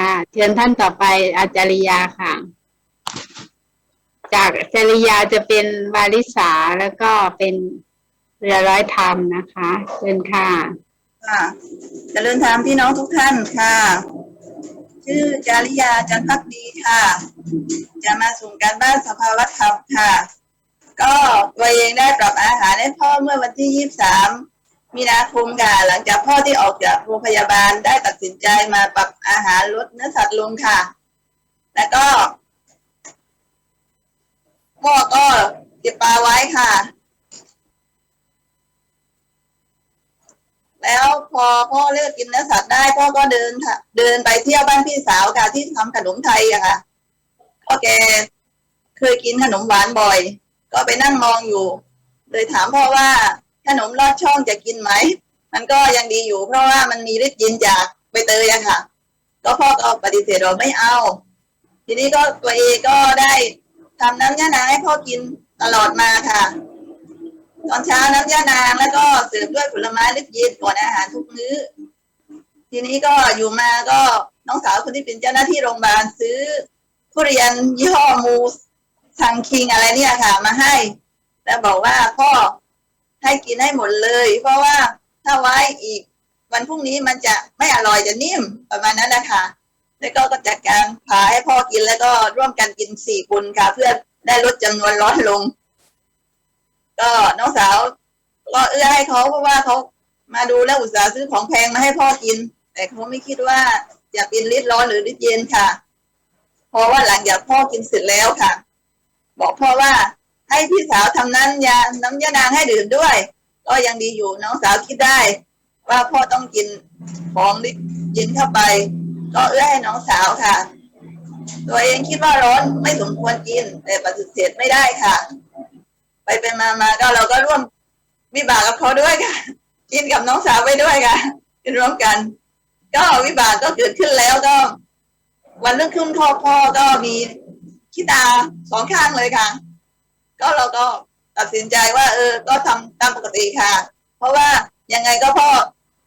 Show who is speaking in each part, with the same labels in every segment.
Speaker 1: ค่ะ เชิญท่านต่อไปอาจาริยาค่ะ จากจริยาจะเป็นวาลิสาแล้วก็เป็นเรือร้อยธรรมนะคะ เชิญค่ะ
Speaker 2: ค่ะเจริญธรรมพี่น้องทุกท่านค่ะ ชื่อจาริยาจันพักดีค่ะ จะมาส่งการบ้านสภาวธรรมค่ะ ก็ตัวเองได้ปรับอาหารให้พ่อเมื่อวันที่23มี มีนาคมค่ะ หลังจากพ่อที่ออกจากโรงพยาบาลได้ตัดสินใจมาปรับอาหารลดเนื้อสัตว์ลงค่ะ แล้วก็พ่อก็เก็บปลาไว้ค่ะ แล้วพอพ่อเลิกกินเนื้อสัตว์ได้พ่อก็เดินเดินไปเที่ยวบ้านพี่สาวค่ะ ที่ทำขนมไทยอะค่ะพ่อแกเคยกินขนมหวานบ่อย ก็ไปนั่งมองอยู่ เลยถามพ่อว่า ขนมลอดช่องจะกินไหม มันก็ยังดีอยู่ เพราะว่ามันมีฤทธิ์เย็นจากใบเตยอะค่ะ ก็พ่อก็ปฏิเสธเราไม่เอา ทีนี้ก็ตัวเองก็ได้ทำน้ำยานางให้พ่อกินตลอดมาค่ะ ตอนเช้าน้ำยานางแล้วก็เสร์ฟด้วยผลไม้ลิบเย็นก่อนอาหารทุกมื้อ ทีนี้ก็อยู่มาก็น้องสาวคนที่เป็นเจ้าหน้าที่โรงพยาบาลซื้อทุเรียนยี่ห้อมูสทางคิงอะไรเนี่ยค่ะ มาให้ แล้วบอกว่าพ่อ ให้กินให้หมดเลย เพราะว่าถ้าไว้อีกวันพรุ่งนี้มันจะไม่อร่อยจะนิ่มประมาณนั้นนะคะ แล้วก็กจัดการพาให้พ่อกินแล้วก็ร่วมกันกินสี่คนค่ะ เพื่อได้ลดจำนวนร้อนลง ก็น้องสาวก็เอื้อให้เขาเพราะว่าเขามาดูแล้วอุตส่าห์ซื้อของแพงมาให้พ่อกิน แต่เขาไม่คิดว่าจะเป็นฤทธิ์ร้อนหรือฤทธิ์เย็นค่ะ เพราะว่าหลังจากพ่อกินเสร็จแล้วค่ะ บอกพ่อว่า ให้พี่สาวทำน้ำยาน้ำยานางให้ดื่มด้วย ก็ยังดีอยู่น้องสาวคิดได้ ว่าพ่อต้องกินของฤทธิ์เย็นเข้าไป ก็เอื้อให้น้องสาวค่ะ ตัวเองคิดว่าร้อนไม่สมควรกิน แต่ปฏิเสธไม่ได้ค่ะ ไปไปมามาก็เราก็ร่วมวิบากกับเขาด้วยค่ะ กินกับน้องสาวไปด้วยค่ะกินร่วมกัน ก็วิบากก็เกิดขึ้นแล้วก็ วันเรุ่องขึ้นพ่อพ่อก็มีขี้ตาสองข้างเลยค่ะ ก็เราก็ตัดสินใจว่า เออ ก็ทำตามปกติค่ะ เพราะว่ายังไงก็พ่อ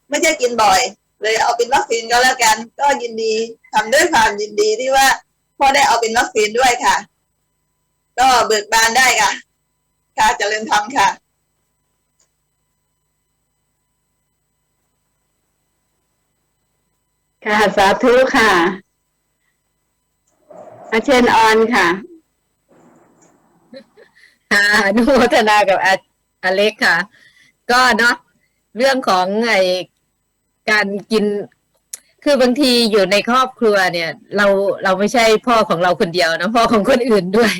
Speaker 2: ไม่ใช่กินบ่อย เลยเอาเป็นวัคซีนก็แล้วกัน ก็ยินดีทำด้วยความยินดีที่ว่าพ่อได้เอาเป็นวัคซีนด้วยค่ะ ก็เบิกบานได้ค่ะ ค่ะจเจริญธรรมค่ะ
Speaker 1: ค่ะ สาธุค่ะอาเชิญออนค่ะ
Speaker 3: ค่ะอนุโมทนากับออเล็กค่ะ ก็เนาะเรื่องของไอการกิน คือบางทีอยู่ในครอบครัวเนี่ย เราเราไม่ใช่พ่อของเราคนเดียวนะพ่อของคนอื่นด้วย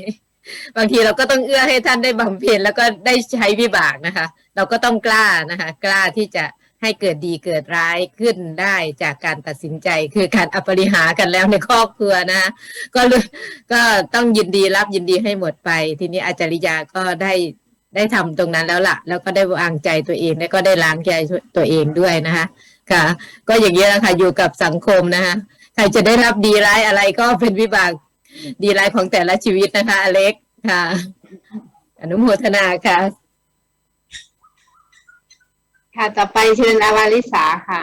Speaker 3: บางทีเราก็ต้องเอื้อให้ท่านได้บำเพ็ญแล้วก็ได้ใช้วิบากนะคะ เราก็ต้องกล้านะคะ กล้าที่จะ ให้เกิดดีเกิดร้ายขึ้นได้จากการตัดสินใจ คือการอปริหากันแล้วในครอบครัวนะ ก็เลยก็ต้องยินดีรับยินดีให้หมดไป ทีนี้อาจาริยาก็ได้ได้ทำตรงนั้นแล้วล่ะ แล้วก็ได้วางใจตัวเองแล้วก็ได้ล้างใจตัวเองด้วยนะคะค่ะ ก็อย่างนี้แหละค่ะอยู่กับสังคมนะคะใครจะได้รับดีร้ายอะไรก็เป็นวิบากดีร้ายของแต่ละชีวิตนะคะ อเล็กค่ะ อนุโมทนาค่ะ
Speaker 1: ค่ะ ต่อไปเชิญอาวาลิสาค่ะ